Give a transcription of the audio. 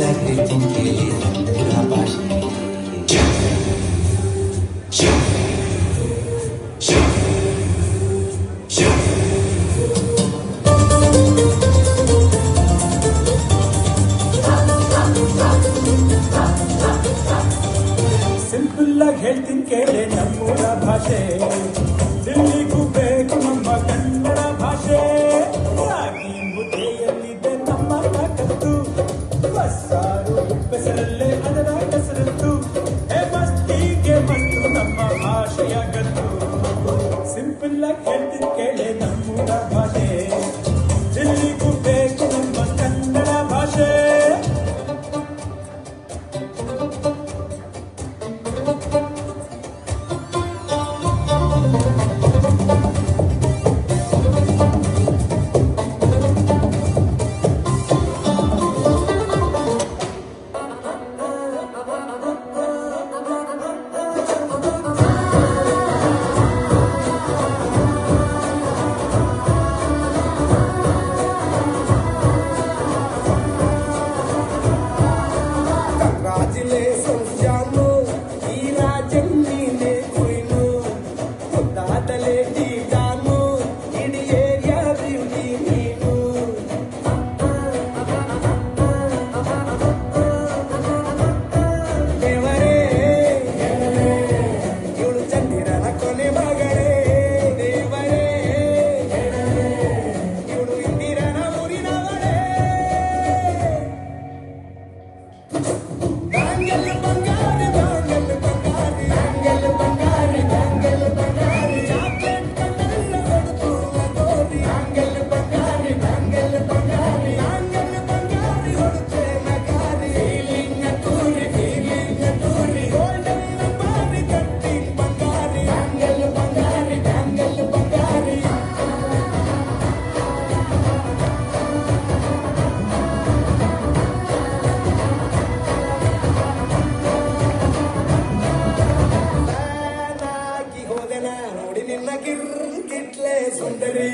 like they think it is. Rabash. Simple like health in Kerala, Namura Bhashe. Mangga, mangga, mangga, ನನ್ನ ನೋಡಿ ನಿನ್ನ ಕಿರ್ಕಿಟ್ಲೆ ಸುಂದರಿ